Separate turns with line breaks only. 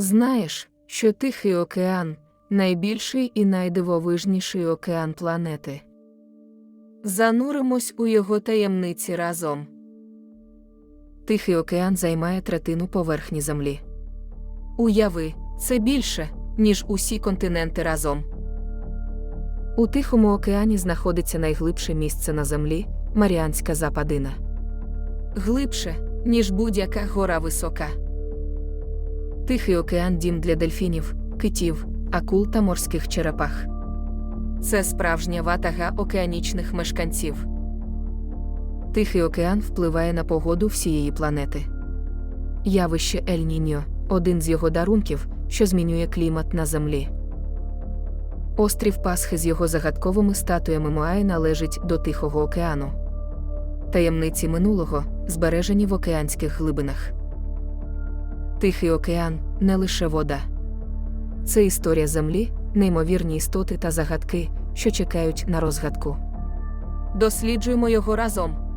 Знаєш, що Тихий океан найбільший і найдивовижніший океан планети. Зануримось у його таємниці разом. Тихий океан займає третину поверхні Землі. Уяви, це більше, ніж усі континенти разом. У Тихому океані знаходиться найглибше місце на землі Маріанська Западина. Глибше, ніж будь-яка гора висока. Тихий океан дім для дельфінів, китів, акул та морських черепах. Це справжня ватага океанічних мешканців. Тихий океан впливає на погоду всієї планети. Явище Ель-Ніньо – один з його дарунків, що змінює клімат на землі. Острів Пасхи з його загадковими статуями Моай належить до Тихого океану. Таємниці минулого збережені в океанських глибинах. Тихий океан не лише вода. Це історія Землі, неймовірні істоти та загадки, що чекають на розгадку. Досліджуємо його разом.